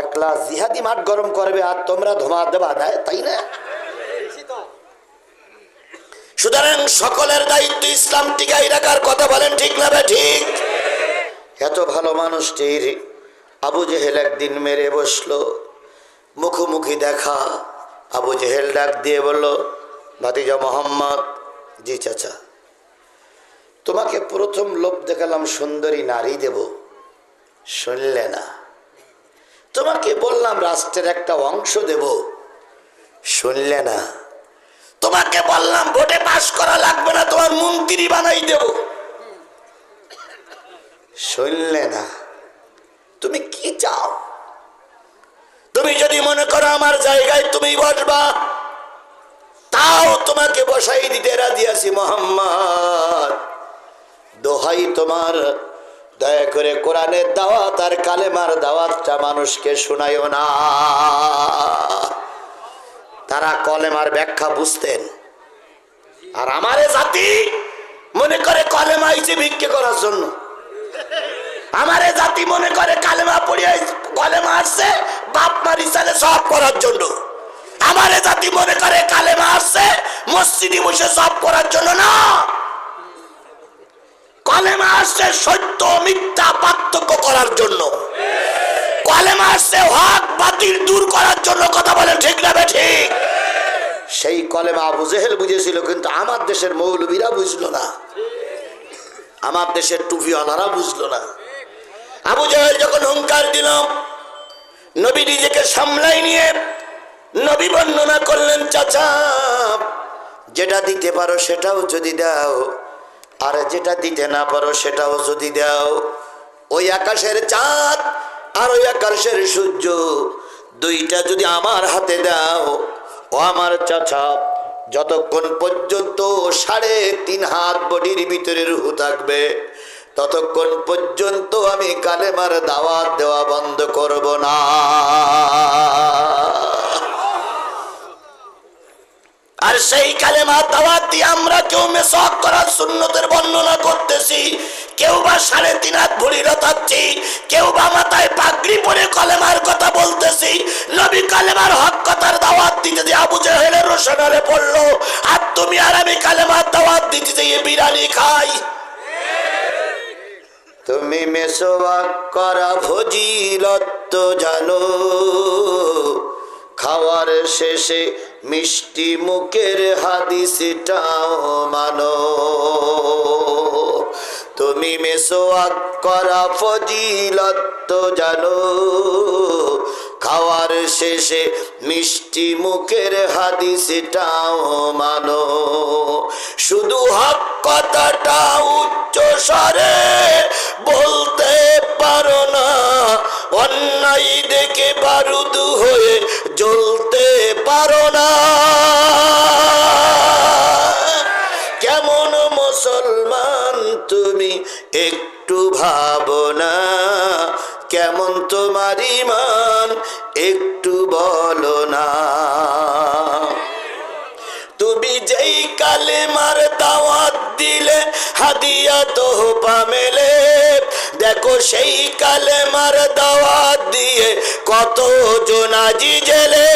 একলা জিহাদি মাঠ গরম করবে আর তোমরা ধোমা দেবা দেয় তাই না? সুতরাং সকলের দায়িত্ব ইসলাম টিকাই রাখার কথা বলেন ঠিক না ঠিক? এত ভালো মানুষটির আবু জেহেল একদিন মেরে বসল, মুখোমুখি দেখা, আবু জেহেল ডাক দিয়ে বলল, ভাতিজা মোহাম্মদ, জি চাচা, তোমাকে প্রথম লোভ দেখালাম সুন্দরী নারী দেব, শুনলে না। তোমাকে বললাম রাষ্ট্রের একটা অংশ দেব। শুনলে না। তোমাকে বললাম ভোটে পাশ করা লাগবে না, তোমার মন্ত্রী বানাই দেব। শুনলে না। তুমি কি চাও? তুমি যদি মনে করো আমার জায়গায় তুমি বসবা, তাও তোমাকে বসাই দিতে রাজি আছি, মোহাম্মদ। দোহাই তোমার দয়া করে কোরআনের দাওয়াত আর কালেমার দাওয়াতটা মানুষকে শোনায়ও না। তারা কলেমার ব্যাখ্যা বুঝতেন। আর আমারে জাতি মনে করে কলেমা আইছে ভিক্ষে করার জন্য। আমারে জাতি মনে করে কালেমা পড়িয়ে কলেমা আসছে, বাপ মারি সালে সব করার জন্য। আমারে জাতি মনে করে কালেমা আসছে, মসজিদে বসে সব করার জন্য না। সত্য, মিথ্যা, পার্থক্য করার জন্য। বাতিল, দূর করার জন্য। কথা বলেন ঠিক ঠিক? সেই জেহেল বুঝেছিল, কিন্তু আমার দেশের মৌলবীরা বুঝলো না। আমার দেশের টুপিওয়ালারা বুঝলো না। আবু জাহেল যখন হুঙ্কার দিল, নবী নিজেকে সামলাই নিয়ে নবী বর্ণনা করলেন, চাচা, যেটা দিতে পারো সেটাও যদি দাও আর যেটা দিতে না পারো সেটাও যদি দাও। ওই আকাশের চাঁদ আর ওই আকাশের সূর্য দুইটা যদি আমার হাতে দাও, ও আমার চাচা, যতক্ষণ পর্যন্ত সাড়ে তিন হাত বডির ভিতরে রুহু থাকবে, ততক্ষণ পর্যন্ত আমি কালেমার দাওয়াত দেওয়া বন্ধ করব না। আর সেই কালেমা দাওয়াত দিয়ে আমরা কেউ মেসক করার সুন্নতের বর্ণনা করতেছি। কেউ বা সাড়ে তিন হাত ভুড়ি রতাচ্ছি কেউ বা মাথায় পাগড়ি পরে কলেমার কথা বলতেছি। নবী কালেমার হক কথার দাওয়াত দিতে দিয়ে আবু জাহেলের রোশনারে পড়ল, আর তুমি আর আমি কালেমার দাওয়াত দিতে দিয়ে বিরিয়ানি খাই। তুমি মেসোয়াক করা ভজিলত জানো, খাওয়ার শেষে মিষ্টি মুখের হাদিসটাও মানো। তুমি মেসোয়াক করা ফজিলত জানো। খাওয়ার শেষে মিষ্টি মুখের হাদিসটাও মানো। শুধু হক কথাটা উচ্চ স্বরে বলতে পারো না। অন্যায় দেখে বারুদ হয়ে জ্বলতে পারো না। কেমন মুসলমান তুমি একটু ভাবনা কেমন তোমার ইমান না। তুমি যেই কালেমার দাওয়াত দিলে, হাদিয়া তো মেলে। দেখো সেই কালেমার দাওয়াত দিয়ে কত জোনাজি জেলে।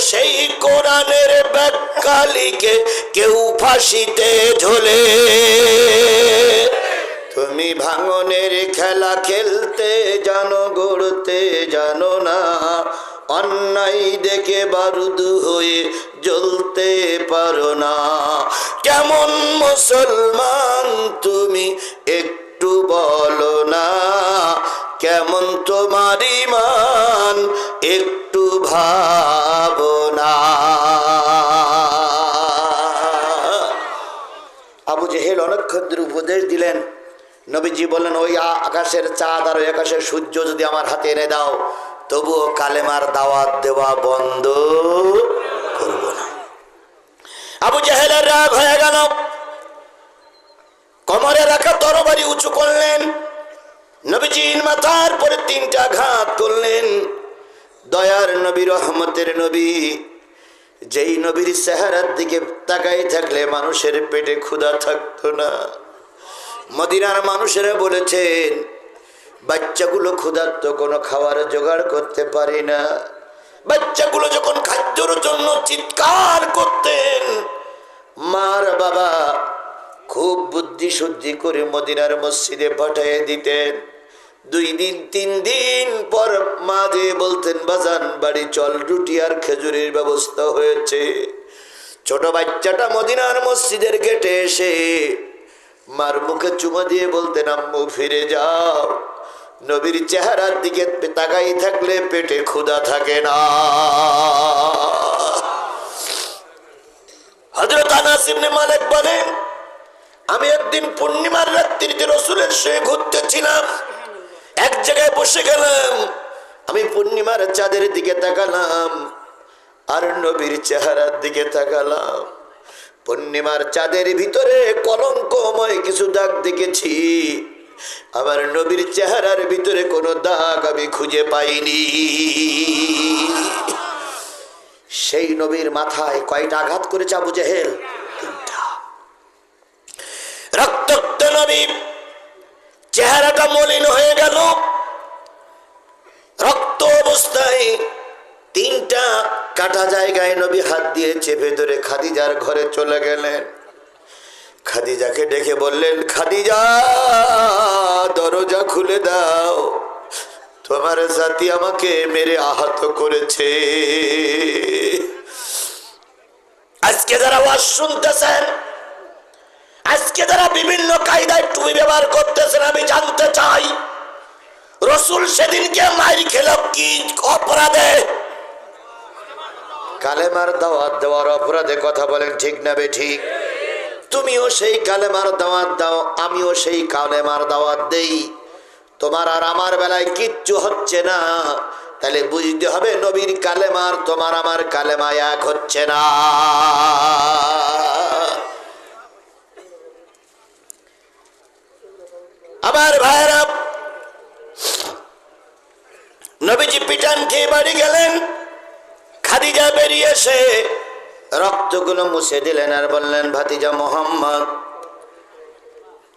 সেই কোরআনের ব্যাখ্যা লিখে কেউ ফাঁসিতে ঝোলে। তুমি ভাঙনের খেলা খেলতে জানো, গড়তে জানো না। অন্যায় দেখে বারুদ হয়ে জ্বলতে পারো না। কেমন মুসলমান তুমি একটু বলো না। কেমন তোমার ইমান একটু ভাবনা ধরে উপদেশ দিলেন। নবীজি বললেন, ওই আকাশের চাঁদ আর ওই আকাশের সূর্য যদি আমার হাতে এনে দাও, তবুও কালেমার দাওয়াত দেওয়া বন্ধ করব না। আবু জাহেলের রাগ হয়ে গেল। কমরে রাখা তরবারি উঁচু করলেন। নবীজির মাথার পরে তিনটা ঘাত করলেন দয়ার নবী, রহমতের নবী যেই নবীর চেহারার দিকে তাকাই থাকলে মানুষের পেটে ক্ষুধা থাকতো না। মদিনার মানুষেরা বলেছেন, বাচ্চাগুলো ক্ষুধার্ত, কোনো খাবার জোগাড় করতে পারি না। বাচ্চাগুলো যখন খাদ্যর জন্য চিৎকার করতেন, মার বাবা খুব বুদ্ধি শুদ্ধি করে মদিনার মসজিদে পাঠিয়ে দিতেন। দুই দিন, তিন দিন পর মা দিয়ে বলতেন, বাজান, বাড়ি চল, রুটি আর খেজুরের ব্যবস্থা হয়েছে। ছোট বাচ্চাটা মদিনার মসজিদের গেটে এসে মার মুখে চুমা দিয়ে বলতেন, আম্মু, ফিরে যাও। নবীর চেহারার দিকে তাকাই থাকলে পেটে ক্ষুধা থাকে না। হজরত আনাস মালিক বলেন, আমি একদিন পূর্ণিমার রাত্রিতে রসুলের সঙ্গে ঘুরতেছিলাম। এক জায়গায় বসে গেলাম। আমি পূর্ণিমার চাঁদের দিকে তাকালাম আর নবীর চেহারার দিকে তাকালাম। পূর্ণিমার চাঁদের ভিতরে কলঙ্কময় কিছু দাগ দেখেছি। আমার নবীর চেহারার ভিতরে কোনো দাগ আমি খুঁজে পাইনি। সেই নবীর মাথায় কয়টা আঘাত করেছে আবু জেহেল? রক্তাক্ত নবী চেহারাটা মলিন হয়ে গেল। রক্ত অবস্থায় তিনটা কাটা জায়গায় নবী হাত দিয়ে চেপে ধরে খাদিজার ঘরে চলে গেলেন। খাদিজাকে ডেকে বললেন, খাদিজা, দরজা খুলে দাও। তোমার জাতি আমাকে মেরে আহত করেছে। আজকে যারা ওয়াজ শুনতেছেন আজকে যারা বিভিন্ন কায়দায় টুপি ব্যবহার করতেছেন, আমি জানতে চাই, রসুল সেদিনকে মাইর খেল কি অপরাধে? কালেমার দাওয়াত দেওয়ার অপরাধে কথা বলেন, ঠিক না বে ঠিক? তুমিও সেই কালেমার দাওয়াত দাও, আমিও সেই কালেমার দাওয়াত দেই। তোমার আর আমার বেলায় কিচ্ছু হচ্ছে না। তাহলে বুঝতে হবে নবীর কালেমার, তোমার আমার কালেমা এক হচ্ছে না। আমার ভাইরা নবীজি পিটান খেয়ে বাড়ি গেলেন। খাদিজা বেরিয়ে এসে রক্তগুলো মুছে দিলেন আর বললেন, ভাতিজা মোহাম্মদ,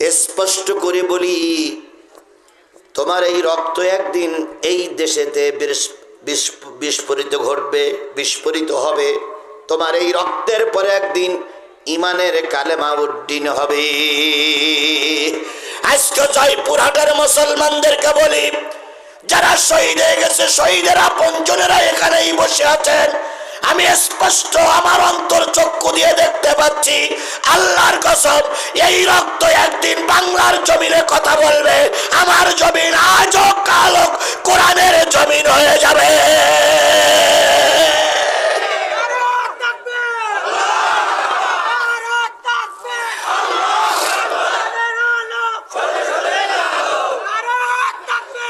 স্পষ্ট করে বলি, তোমার এই রক্ত একদিন এই দেশেতে বিস- বিস- বিস্ফোরিত ঘটবে, বিস্ফোরিত হবে। তোমার এই রক্তের পরে একদিন ইমানের কালেমা উড্ডিন হবে। আজকে জয়পুরহাটের মুসলমানদেরকে বলি, যারা শহীদ হয়ে গেছে, শহীদের আপন জনেরা এখানেই বসে আছেন। আমি স্পষ্ট আমার অন্তর চক্ষু দিয়ে দেখতে পাচ্ছি, আল্লাহর কসম, এই রক্ত একদিন বাংলার জমিনে কথা বলবে। আমার জমিন আজও কালক কোরআনের জমিন হয়ে যাবে ভারত থাকবে ভারত থাকবে আমাদের আলো ভারত থাকবে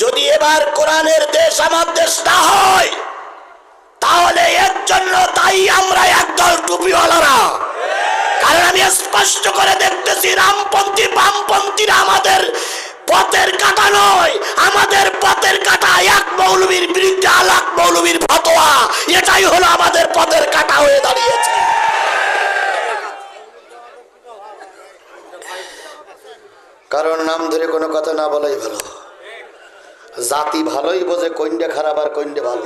যদি এবার কোরআনের দেশ আমার দেশ না হয়, তাহলে এর জন্য তাই আমরা একদল টুপিওয়ালারা। কারণ আমি স্পষ্ট করে দেখতেছি, রামপন্থী, বামপন্থীরা আমাদের পথের কাটা নয়। আমাদের পথের কাটা এক মৌলবীর বিরুদ্ধে আলাক মৌলবীর ফতোয়া। এটাই হলো আমাদের পথের কাটা হয়ে দাঁড়িয়েছে। কারণ নাম ধরে কোনো কথা না বলাই ভালো। জাতি ভালোই বোঝে, কইন্ডে খারাপ আর কইন্ডে ভালো।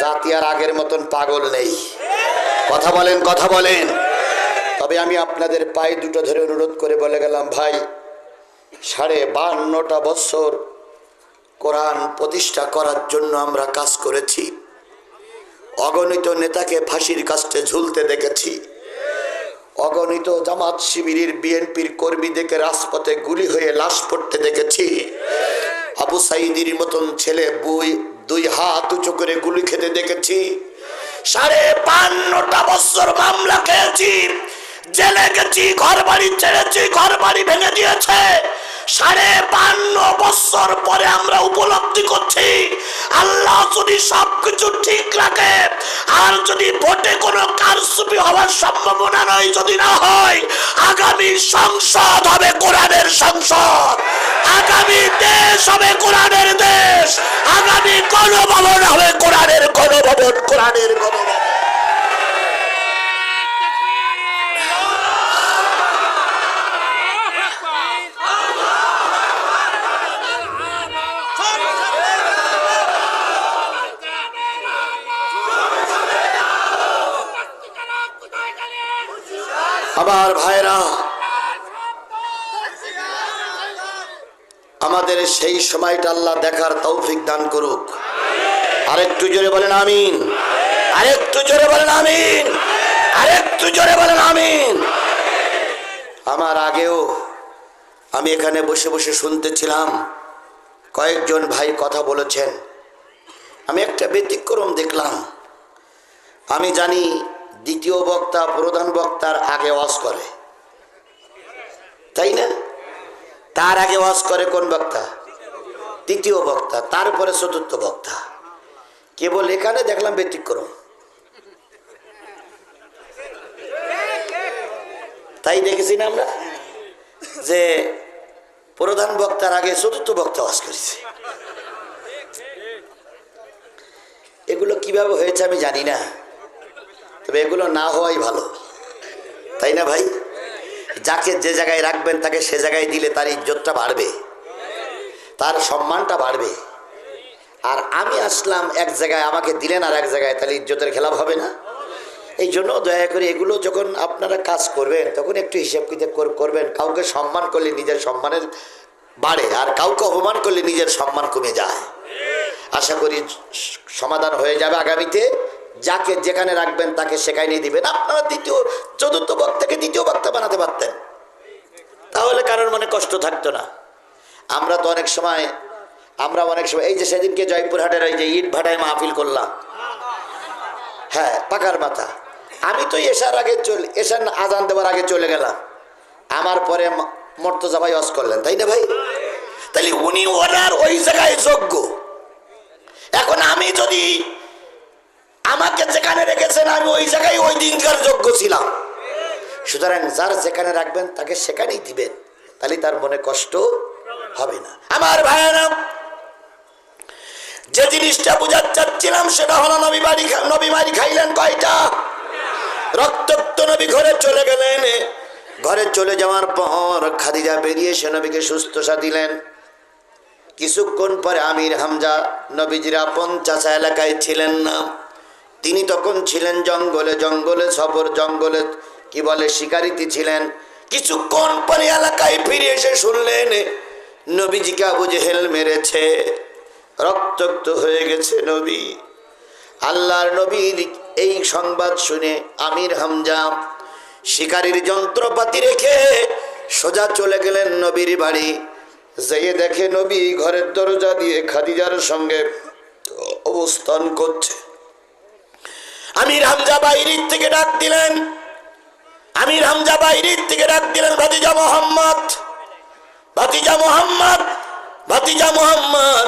জাতি আর আগের মতন পাগল নেই। কথা বলেন কথা বলেন। তবে আমি আপনাদের পায়ে দুটো ধরে অনুরোধ করে বলে গেলাম, ভাই, সাড়ে বান্নটা বছর কোরআন প্রতিষ্ঠা করার জন্য আমরা কাজ করেছি। অগণিত নেতাকে ফাঁসির কাস্টে ঝুলতে দেখেছি। অগণিত জামাত শিবিরের বিএনপির কর্মীদেরকে রাজপথে গুলি হয়ে লাশ পড়তে দেখেছি। আবু সাইদির মতন ছেলে, বই দুই হাত উঁচু করে গুলি খেতে দেখেছি। সাড়ে পান্নটা বছর মামলা খেয়েছি। জেলে গেছি ঘর বাড়ি ছেড়েছি ঘর বাড়ি ভেঙে দিয়েছে। সাড়ে বান্ন বছর পরে আমরা উপলব্ধি করছি, আল্লাহ যদি সবকিছু ঠিক রাখে, আর যদি ভোটে কোনো কারসুপি হওয়ার সম্ভাবনা নয় যদি না হয়, আগামী সংসদ হবে কোরআনের সংসদ। আগামী দেশ হবে কোরআনের দেশ। আগামী গণভবন হবে কোরআনের গণভবন কোরআনের গণভবন। আমাদের সেই সময়টা আল্লাহ দেখার তৌফিক দান করুক। আরেকটু জোরে বলেন আমিন। আরেকটু জোরে বলেন আমিন। আরেকটু জোরে বলেন আমিন। আমার আগেও আমি এখানে বসে বসে শুনতেছিলাম, কয়েকজন ভাই কথা বলেছেন। আমি একটা ব্যতিক্রম দেখলাম। আমি জানি দ্বিতীয় বক্তা, প্রধান বক্তার আগে ওয়াজ করে। তাই না? তার আগে ওয়াজ করে কোন বক্তা? তৃতীয় বক্তা, তারপরে চতুর্থ বক্তা। কেবল এখানে দেখলাম ব্যতিক্রম। তাই দেখেছি না আমরা? যে প্রধান বক্তার আগে চতুর্থ বক্তা ওয়াজ করেছে। এগুলো কীভাবে হয়েছে আমি জানি না, তবে এগুলো না হওয়াই ভালো। তাই না ভাই? যাকে যে জায়গায় রাখবেন, তাকে সে জায়গায় দিলে তার ইজ্জতটা বাড়বে। তার সম্মানটা বাড়বে। আর আমি আসলাম এক জায়গায়, আমাকে দিলেন আর এক জায়গায়, তাহলে ইজ্জতের খেলাপ হবে না। এই জন্য দয়া করে এগুলো যখন আপনারা কাজ করবেন, তখন একটু হিসাব কিতাব করবেন। কাউকে সম্মান করলে নিজের সম্মানের বাড়ে, আর কাউকে অপমান করলে নিজের সম্মান কমে যায়। আশা করি সমাধান হয়ে যাবে আগামীতে। যাকে যেখানে রাখবেন তাকে সেখানে দিবেন। আপনারা দ্বিতীয়, চতুর্থ বক্তাকে দ্বিতীয় বক্তা বানাতে পারতেন। তাহলে কারোর মনে কষ্ট থাকতো না। আমরা তো অনেক সময়, আমরা অনেক সময়, এই যে সেদিনকে জয়পুরহাটের এই যে ইট ভাটায় মাহফিল করলাম। হ্যাঁ পাকার মাথা। আমি তো এসার আগে চলে, এসার আজান দেওয়ার আগে চলে গেলাম। আমার পরে মর্তজা ভাই অস করলেন, তাই না ভাই? তাহলে উনি ওনার ওই জায়গায় যোগ্য। এখন আমি যদি আমাকে যেখানে রেখেছেন, আমি ওই জায়গায় ওই দিনকার যোগ্য ছিলাম। সুতরাং যার যেখানে রাখবেন, তাকে সেখানেই দিবেন। তাহলে তার মনে কষ্ট হবে না। আমার ভাইয়েরা, যে জিনিসটা বুঝাতে চাচ্ছিলাম, সেটা হলো নবী বাড়ি নবী বাড়ি খাইলেন কয়টা? রক্তাক্ত নবী ঘরে চলে গেলেন। ঘরে চলে যাওয়ার পর খাদিজা বেরিয়ে সে নবীকে সুস্থতা দিলেন। কিছুক্ষণ পরে আমির হামজা নবীজিরা পঞ্চাশা এলাকায় ছিলেন না। তিনি তখন ছিলেন জঙ্গলে জঙ্গলে সফর, জঙ্গলে কি বলে শিকারিতি ছিলেন। কিছুক্ষণ পরে এলাকায় ফিরে এসে শুনলেন, নবীজিকে আবু জেহেল মেরেছে, রক্তাক্ত হয়ে গেছে নবী। আল্লাহর নবীর এই সংবাদ শুনে আমির হামজা শিকারির যন্ত্রপাতি রেখে সোজা চলে গেলেন নবীর বাড়ি। যেয়ে দেখে নবী ঘরের দরজা দিয়ে খাদিজার সঙ্গে অবস্থান করছে। আমির হামজা বাইরের থেকে ডাক দিলেন। আমির হামজা বাইরের থেকে ডাক দিলেন, ভাতিজা মোহাম্মদ ভাতিজা মোহাম্মদ ভাতিজা মোহাম্মদ।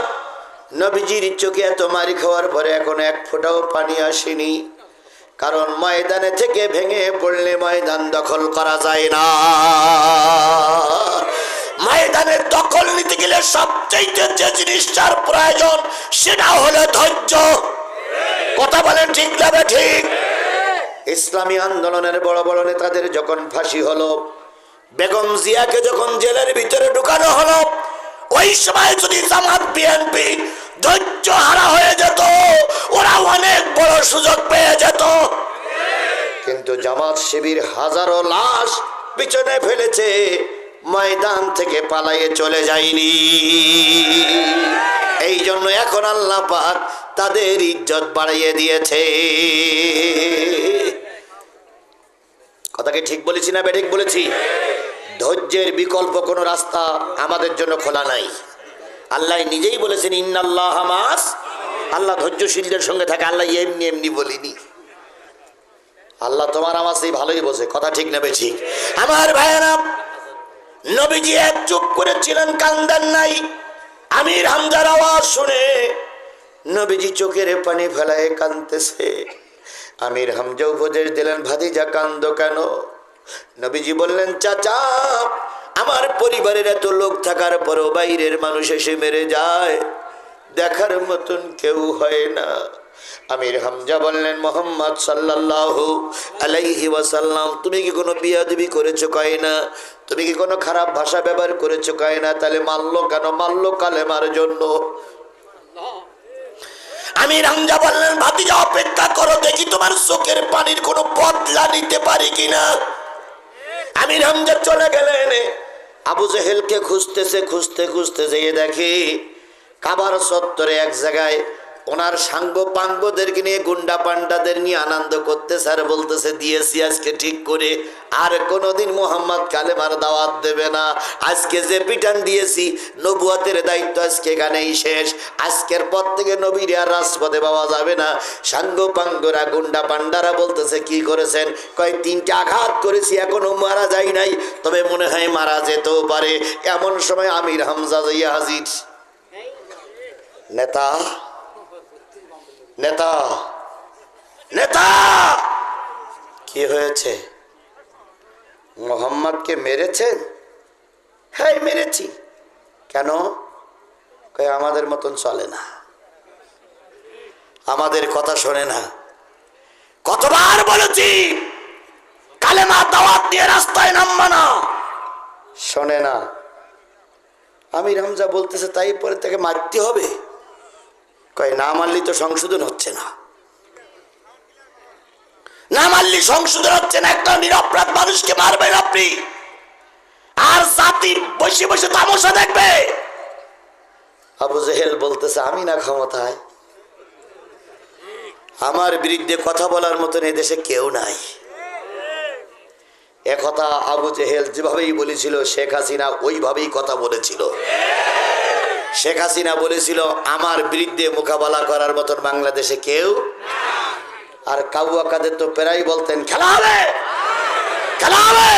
নবীজির চোখে এত মারি খাওয়ার পরে এখন এক ফোঁটাও পানি আসেনি। কারণ ময়দানে থেকে ভেঙে পড়লে ময়দান দখল করা যায় না। ময়দানের দখল নিতে গেলে সবচেয়ে যে জিনিসটার প্রয়োজন, সেটা হলো ধৈর্য। কথা বলেন, ঠিক যাবে ঠিক? ইসলামী আন্দোলনের বড় বড় নেতাদের যখন ফাঁসি হলো, বেগম জিয়াকে যখন জেলের ভিতরে ঢুকানো হলো, ওই সময় যদি জামাত বিএনপি ধৈর্য হারা হয়ে যেত, ওরা অনেক বড় সুযোগ পেয়ে যেত। কিন্তু জামাত শিবির হাজারো লাশ পিছনে ফেলেছে, ময়দান থেকে পালাইয়ে চলে যায়নি। এই জন্য এখন আল্লাহ পাক তাদের ইজ্জত বাড়িয়ে দিয়েছে। কথাকে ঠিক বলেছি না বেঠিক বলেছি? ধৈর্যের বিকল্প কোনো রাস্তা আমাদের জন্য খোলা নাই। আল্লাহ নিজেই বলেছেন, ইন্নাল্লাহ হামাস আল্লাহ ধৈর্যশীলদের সঙ্গে থাকে, আল্লাহ এমনি এমনি বলিনি। আল্লাহ তোমার আমার সেই ভালোই বোঝে, কথা ঠিক নেবে ঠিক আমার ভাইয়েরা, নবীজি এক চুপ করেছিলেন কান্দান নাই। আমির হামজার আওয়াজ শুনে নবীজি চোখের পানি ফেলায় কানতেছে আমির হামজা উপদেশ দিলেন, ভাতিজা কান্দ কেন? নবীজি বললেন, চাচা, আমার পরিবারের এত লোক থাকার পরও বাইরের মানুষ এসে মেরে যায়। দেখার মতন কেউ হয় না। আমির হামজা বললেন, মোহাম্মদ সাল্লাল্লাহু আলাইহি ওয়াসাল্লাম, তুমি কি কোনো বিয়াদবি করেছ কয় না তুমি কি কোনো খারাপ ভাষা ব্যবহার করেছ কয় না তাহলে মারলো কেন? মারলো কালেমার জন্য। আমির হামজা বললেন, ভাতিজা, অপেক্ষা করো, দেখি তোমার চোখের পানির কোনো বদলা নিতে পারি কিনা? আমির হামজা চলে গেলেন। আবু জেহেলকে খুঁজতেছে, খুঁজতে খুঁজতে যেয়ে দেখি কাবার সত্তরে এক জায়গায় ওনার সাঙ্গ পাঙ্গদেরকে নিয়ে গুন্ডা পান্ডাদের নিয়ে আনন্দ করতে স্যার বলতেছে, দিয়েছি আজকে ঠিক করে। আর কোনোদিন মোহাম্মদ কালেমার দাওয়াত দেবে না। আজকে যে পিটান দিয়েছি, নবুয়াতের দায়িত্ব আজকে এখানেই শেষ। আজকের পর থেকে নবীর আর রাজপথে পাওয়া যাবে না। সাঙ্গ পাঙ্গরা গুন্ডা পান্ডারা বলতেছে, কি করেছেন? কয়, তিনটা আঘাত করেছি, এখনও মারা যায় নাই। তবে মনে হয় মারা যেতেও পারে। এমন সময় আমির হামজা হাজির। নেতা নেতা। নেতা! কি হয়েছে? মোহাম্মদকে মেরেছেন হ্যাঁ মেরেছি। কেন? আমাদের মতন চলে না। আমাদের কথা শোনে না। কতবার বলেছি, কালেমা দাওয়াত দিয়ে রাস্তায় নামবা না। শোনে না। আমি রামজা বলতেছে, তাই পরে তাকে মারতে হবে। কয়, না মারলি তো সংশোধন হচ্ছে না। না মারলি সংশোধন হচ্ছে না, একটা নিরপরাধ মানুষকে মারবেন আপনি। আর জাতি বসে বসে তামসা দেখবে। আবু জেহেল বলতেছে, আমি না ক্ষমতায়। আমার বিরুদ্ধে কথা বলার মতন এদেশে কেউ নাই। একথা আবু জেহেল যেভাবেই বলেছিল, শেখ হাসিনা ওইভাবেই কথা বলেছিল। শেখ হাসিনা বলেছিল, আমার বিরুদ্ধে মোকাবেলা করার মতন বাংলাদেশে কেউ আর কাউয়া কাদের তো প্রায় বলতেন, খেলা হবে! খেলা হবে!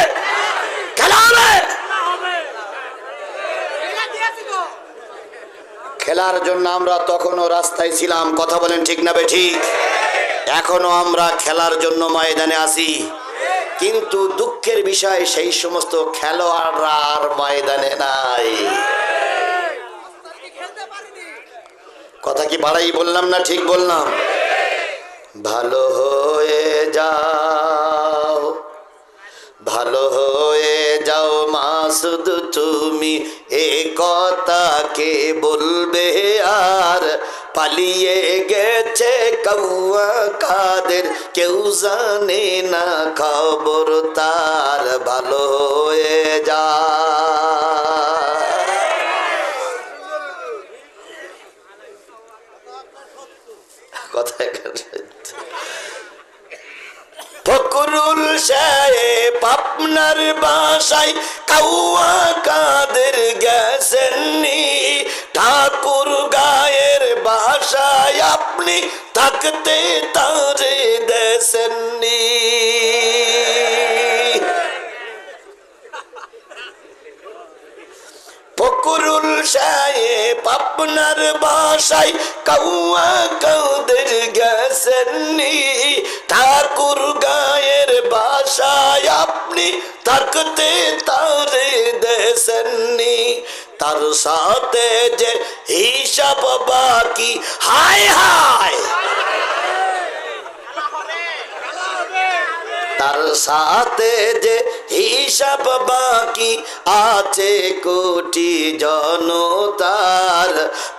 খেলা হবে! খেলার জন্য আমরা তখনও রাস্তায় ছিলাম। কথা বলেন ঠিক না বে ঠিক? এখনও আমরা খেলার জন্য ময়দানে আছি। কিন্তু দুঃখের বিষয়, সেই সমস্ত খেলোয়াড়রা আর ময়দানে নাই খেলতে পারিনি কথা কি বাড়াই বললাম না ঠিক বললাম? ভালো হয়ে যাও, ভালো হয়ে যাও মা, শুধু তুমি এ কথা কে বলবে আর পালিয়ে গেছে কৌয়া কাদের, কেউ জানে না খবর তার। ভালো হয়ে যা কথা ফকরুল সাহেব আপনার বাসায় কাউয়া কাদের গেছেননি? ঠাকুর গায়ের বাসায় আপনি থাকতে তারে দেশেননি ফকরুল সাহেব আপনার বাসায় কাউয়া কাউদের গেছেননি ঠাকুর গায়ের বাসায় আপনি থাকতে তারে দেশেননি তার সাথে যে হিসাব বাকি, হায় হায়! তার সাথে যে হিসাব বাকি আছে কোটি জনতার,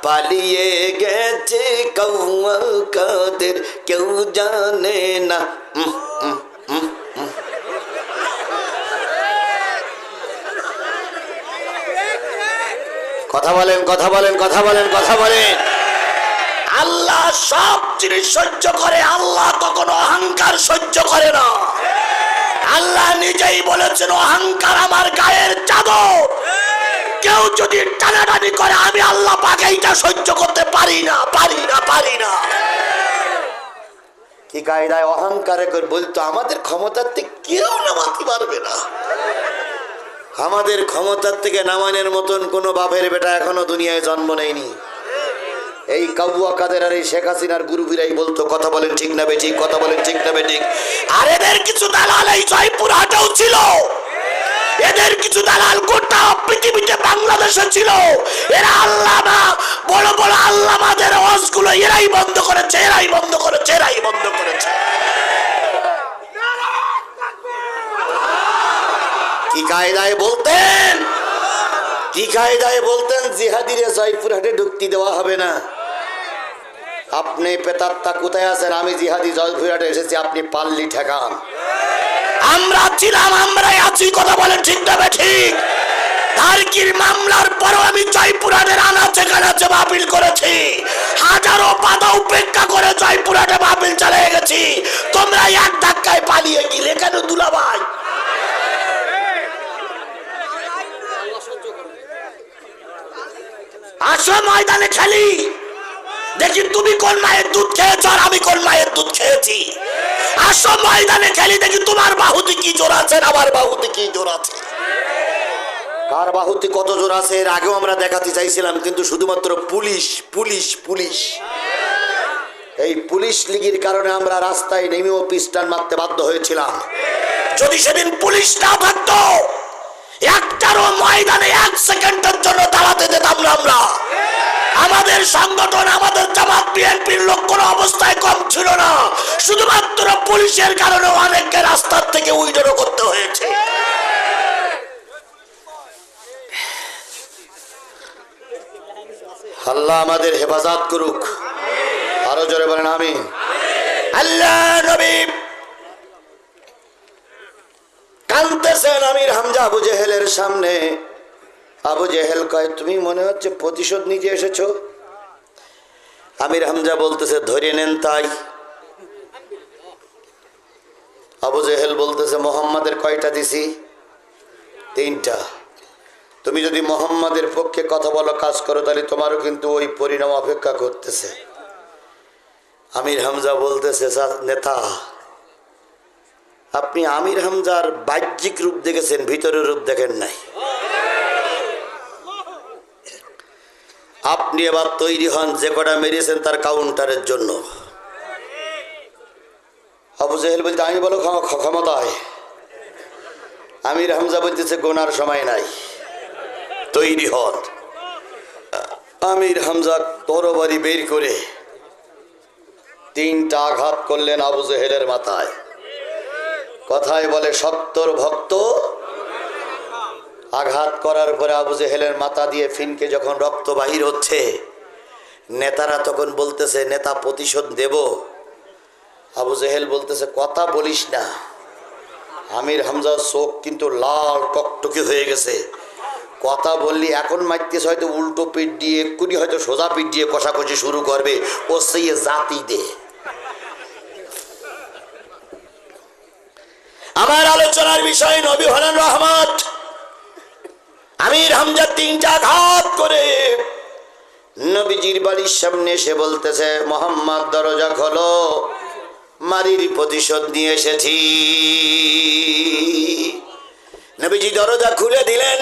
পালিয়ে গেছে কৌয়া কাদের, কেউ জানে না। কথা বলেন কথা বলেন কথা বলেন কথা বলেন আল্লাহ সব জিনিস সহ্য করে, আল্লাহ কখনো অহংকার সহ্য করে না। আল্লাহ নিজেই বলেছেন, অহংকার আমার গায়ের চাদর। কেউ যদি টানাটানি করে, আমি আল্লাহ পাকে এইটা সহ্য করতে পারি না পারি না পারি না। কি কায়দায় অহংকারে করে বলতো, আমাদের ক্ষমতার থেকে কেউ নামাতে পারবে না। আমাদের ক্ষমতার থেকে নামানের মতন কোনো বাপের বেটা এখনও দুনিয়ায় জন্ম নেয়নি। এই কাবুয়া কাদের আর এই শেখ হাসিনার গুরুবিরাই বলতো, কথা বলেন ঠিক না বেঠিক, কথা বলেন ঠিক না বেঠিক। আর এদের কিছু দালাল এই জয়পুর হাটেও ছিল। এদের কিছু দালাল গোটা পৃথিবীতে বাংলাদেশে ছিল। এরা আল্লামা, বড় বড় আল্লামাদের ওয়াজগুলো এরাই বন্ধ করেছে, এরাই বন্ধ করেছে, এরাই বন্ধ করেছে। কি কায়দায় বলতেন? কি কায়দায় বলতেন, জিহাদিরে জয়পুরহাটে ঢুকতে দেওয়া হবে না। আপনি পেতাত্তা কোথায় আছেন? আমি জিহাদি জয়পুরহাটে এসেছি, আপনি পাল্লি ঠেকান। আমরা ছিলাম, আমরাই আছি, কথা বলেন ঠিক না বে ঠিক? তার্কির মামলার পরও আমি জয়পুরহাটের আনাচে কানাচে মাহফিল করেছি। হাজারো বাধা উপেক্ষা করে জয়পুরহাটে মাহফিল চালিয়ে গেছি। তোমরা এক ধাক্কায় পালিয়ে গেলে কেন দুলাভাই? আসো ময়দানে খেলি। দেখি তুমি কোন মায়ের দুধ খেয়েছো আর আমি কোন মায়ের দুধ খেয়েছি। আসো ময়দানে খেলি, দেখি তোমার বাহুতে কি জোর আছে, আমার বাহুতে কি জোর আছে। কার বাহুতে কত জোর আছে, এর আগেও আমরা দেখাতে চাইছিলাম, কিন্তু শুধুমাত্র পুলিশ পুলিশ পুলিশ। এই পুলিশ লীগের কারণে আমরা রাস্তায় নেমেও পিস্টান মারতে বাধ্য হয়েছিলাম। যদি সেদিন পুলিশ না থাকতো একটারও ময়দানে এক সেকেন্ডের জন্য দাঁড়াতে দিতাম না আমরা। আমাদের সংগঠন, আমাদের জামাত, বিএনপির লোক অবস্থায় কম ছিল না। শুধুমাত্র পুলিশের কারণে অনেককে রাস্তার থেকে উইডোরও করতে হয়েছে। আল্লাহ আমাদের হেফাজত করুক। আরও জোরে বলেন আমি আল্লাহ নবী কানতেছেন আমির হামজা আবু জেহেলের সামনে। আবু জেহেল কয়, তুমি মনে হচ্ছে প্রতিশোধ নিতে এসেছ? আমির হামজা বলতেছে, ধরে নেন তাই। আবু জেহেল বলতেছে, মোহাম্মদের কয়টা দিছি? তিনটা। তুমি যদি মোহাম্মদের পক্ষে কথা বলো, কাজ করো, তাহলে তোমারও কিন্তু ওই পরিণাম অপেক্ষা করতেছে। আমির হামজা বলতেছে, নেতা আপনি আমির হামজার বাহ্যিক রূপ দেখেছেন, ভিতরের রূপ দেখেন নাই। আপনি এবার তৈরি হন যে কটা মেরিয়েছেন তার কাউন্টারের জন্য। আবু জেহেল বলতে আমি বলো ক্ষম- ক্ষমতায়। আমির হামজা বলতেছে, গোনার সময় নাই। তৈরি হন। আমির হামজা তরবারি বের করে তিনটা আঘাত করলেন আবু জেহেলের মাথায়। কথায় বলে, সত্তর ভক্ত আঘাত করার পরে আবু জেহেলের মাথা দিয়ে ফিনকে যখন রক্ত বাহির হচ্ছে, নেতারা তখন বলতেছে, নেতা প্রতিশোধ দেব। আবু জেহেল বলতেছে, কথা বলিস না। আমির হামজার চোখ কিন্তু লাল টকটকে হয়ে গেছে। কথা বললি, এখন মারতেছে, হয়তো উল্টো পিঠ দিয়ে, এক্ষুনি হয়তো সোজা পিঠ দিয়ে কষাকষি শুরু করবে। ও সেই জাতি দে। আমার আলোচনার বিষয় নবী হলেন রহমত। আমির হামজা তিনটা ঘাত করে নবীজির বাড়ির সামনে এসে বলতেছে, মোহাম্মদ, দরজা খোলো মারির প্রতিশোধ নিয়ে এসেছি। নবীজি দরজা খুলে দিলেন।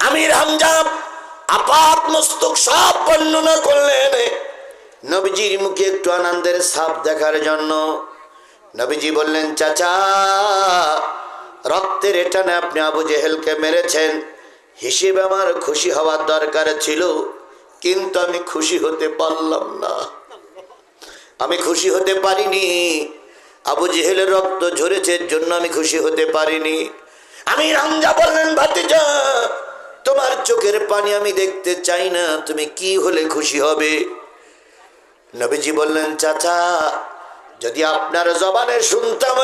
আমির হামজা আপাত মস্তক সব বর্ণনা করলেন। নবীজির মুখে একটু আনন্দের ছাপ দেখার জন্য নবীজি বললেন, চাচা, রক্তের এটানে আপনি আবু জেহেলকে মেরেছেন। হিসেবে আমার খুশি হওয়ার দরকার ছিল, কিন্তু আমি খুশি হতে পারলাম না। আমি খুশি হতে পারিনি। আবু জেহেলের রক্ত ঝরেছে জন্য আমি খুশি হতে পারিনি। আমি রামজা বললেন, ভাতিজা, তোমার চোখের পানি আমি দেখতে চাই না, তুমি কি হলে খুশি হবে? নবীজি বললেন, চাচা যদি আপনার জবানে শুনতাম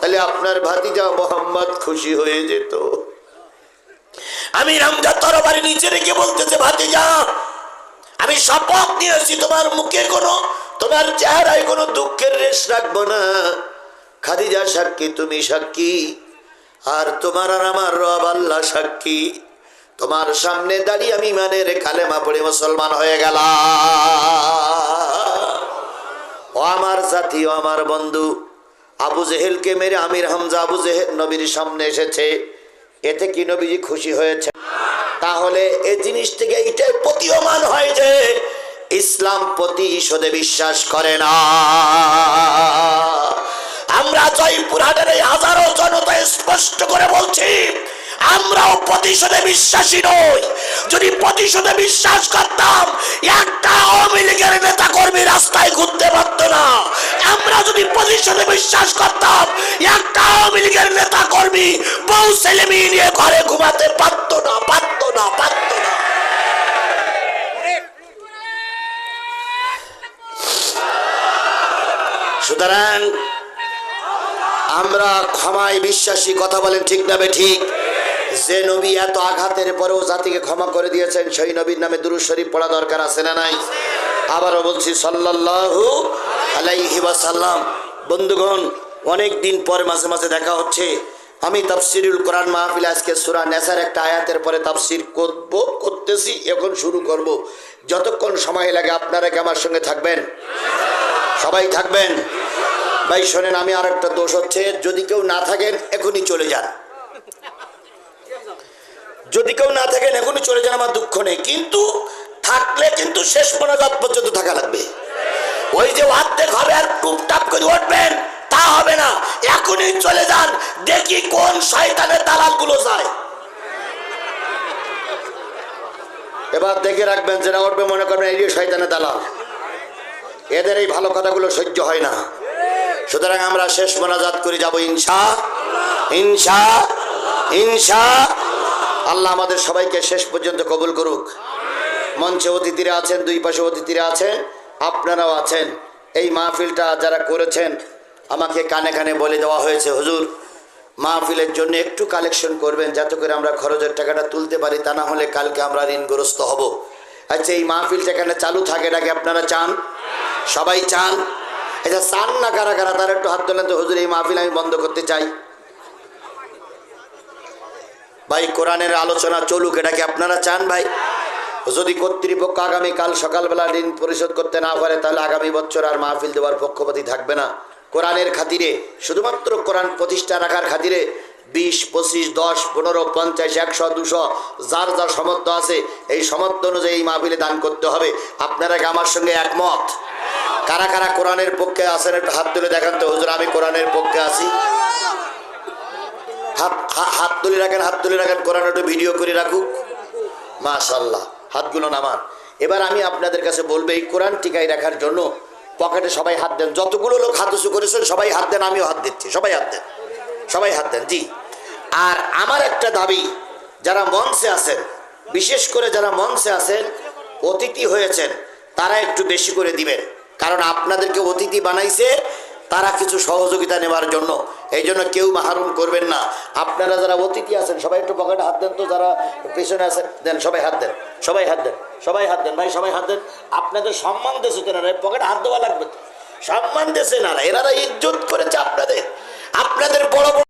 তাহলে আপনার ভাতিজা মোহাম্মদ খুশি হয়ে যেত। আমি রামজা তরবারি নিচে রেখে বলতেছে, ভাতিজা, আমি শপথ নিয়েছি, তোমার মুখে কোনো, তোমার চেহারায় কোনো দুঃখের রেশ রাখব না। খাদিজা সাক্ষী, তুমি সাক্ষী। আর তোমার আর আমার রব আল্লাহ সাক্ষী। তোমার সামনে দাঁড়িয়ে আমি মানে ইমানের কালেমা পড়ে মুসলমান হয়ে গেলাম। ও আমার জাতি, ও আমার বন্ধু, আবু জেহেলকে মেরে আমির হামজা আবু জেহেল নবীর সামনে এসেছে। এতে কি নবীজি খুশি হয়েছে? তাহলে এই জিনিস থেকে এটাই প্রতীয়মান হয় যে ইসলাম প্রতিশোধে বিশ্বাস করে না। আমরা জয়পুরহাটের এই হাজারো জনতা স্পষ্ট করে বলছি, আমরাও প্রতিশোধে বিশ্বাসী নই। যদি প্রতিশোধে বিশ্বাস করতাম, একটা আওয়ামী লীগের নেতা কর্মী রাস্তায় ঘুরতে পারত না। আমরা যদি প্রতিশোধে বিশ্বাস করতাম, একটা আওয়ামী লীগের নেতা কর্মী বউ ছেলে মেয়ে নিয়ে ঘরে ঘুমাতে পারত না পারত না পারত না। সুতরাং আমরা ক্ষমায় বিশ্বাসী, কথা বলেন ঠিক না ঠিক? যে নবী এত আঘাতের পরেও জাতিকে ক্ষমা করে দিয়েছেন, সেই নবীর নামে দুরুদ শরীফ পড়া দরকার আছে না নাই? আবারও বলছি, সাল্লাল্লাহু আলাইহি ওয়াসাল্লাম। বন্ধুগণ, অনেক দিন পরে মাঝে মাঝে দেখা হচ্ছে। আমি তাফসিরুল কোরআন মাহফিল আজকে সূরা নেসার একটা আয়াতের পরে তাফসির করব, করতেছি, এখন শুরু করব। যতক্ষণ সময় লাগে আপনারা কি আমার সঙ্গে থাকবেন? সবাই থাকবেন? ভাই, শোনেন, আমি আর একটা দোষ হচ্ছে, যদি কেউ না থাকেন, এখনই চলে যান। যদি কেউ না থাকেন, এখনই চলে যান, আমার দুঃখ নেই। কিন্তু থাকলে কিন্তু শেষ মোনাজাত পর্যন্ত থাকা লাগবে। ওই যে অর্ধেক হবে আর টুপটাপ করে উঠবেন, তা হবে না। এখনই চলে যান, দেখি কোন শয়তানের দালালগুলো যায়। এবার দেখে রাখবেন যেটা উঠবে, মনে করবেন, এই শয়তানের দালাল। এদের এই ভালো কথাগুলো সহ্য হয় না। সুতরাং আমরা শেষ মোনাজাত করে যাব ইনশা ইনশা ইনশা। আল্লাহ আমাদের সবাইকে শেষ পর্যন্ত কবুল করুক। মঞ্চে অতিথিরা আছেন, দুই পাশে অতিথিরা আছেন, আপনারাও আছেন। এই মাহফিলটা যারা করেছেন, আমাকে কানে কানে বলে দেওয়া হয়েছে, হুজুর, মাহফিলের জন্য একটু কালেকশন করবেন যাতে করে আমরা খরচের টাকাটা তুলতে পারি, তা না হলে কালকে আমরা ঋণগ্রস্ত হব। আচ্ছা এই মাহফিলটা এখানে চালু থাকে নাকি আপনারা চান? সবাই চান? আচ্ছা চান না কারা কারা তারা একটু হাত তোলেন তো। হুজুর, এই মাহফিল আমি বন্ধ করতে চাই। ভাই, কোরআনের আলোচনা চলুক, এটা কি আপনারা চান ভাই? যদি কর্তৃপক্ষ আগামী কাল সকালবেলা ঋণ পরিশোধ করতে না পারে, তাহলে আগামী বছর আর মাহফিল দেওয়ার পক্ষপাতী থাকবে না। কোরআনের খাতিরে, শুধুমাত্র কোরআন প্রতিষ্ঠা রাখার খাতিরে বিশ, পঁচিশ, দশ, পনেরো, পঞ্চাশ, একশো, দুশো, যার যার সমর্থ আছে, এই সমর্থ অনুযায়ী এই মাহফিলে দান করতে হবে। আপনারা কি আমার সঙ্গে একমত? কারা কারা কোরআনের পক্ষে আছেন একটু হাত তুলে দেখান তো। হুজুর, আমি কোরআনের পক্ষে আছি। হাত হাত তুলে রাখেন, হাত তুলে রাখেন, কোরআন একটু ভিডিও করে রাখুক। মাশাল্লাহ হাতগুলো নামান। এবার আমি আপনাদের কাছে বলব, এই কোরআন টিকাই রাখার জন্য পকেটে সবাই হাত দেন। যতগুলো লোক হাত উঁচু করেছেন, সবাই হাত দেন, আমিও হাত দিচ্ছি। সবাই হাত দেন, সবাই হাত দেন, জি। আর আমার একটা দাবি, যারা মঞ্চে আছেন, বিশেষ করে যারা মঞ্চে আছেন, অতিথি হয়েছেন, তারা একটু বেশি করে দিবেন। কারণ আপনাদেরকে অতিথি বানাইছে, তারা কিছু সহযোগিতা নেওয়ার জন্য। এই জন্য কেউ মাহরুম করবেন না। আপনারা যারা অতিথি আছেন, সবাই একটু পকেটে হাত দেন তো, যারা পেছনে আছেন, দেন, সবাই হাত দেন, সবাই হাত দেন, সবাই হাত দেন, ভাই, সবাই হাত দেন। আপনাদের সম্মান দেশে তেনারা পকেটে হাত দেওয়া লাগবে সম্মান দেশে না এনারা ইজ্জত করেছে আপনাদের। আপনাদের বড় বড়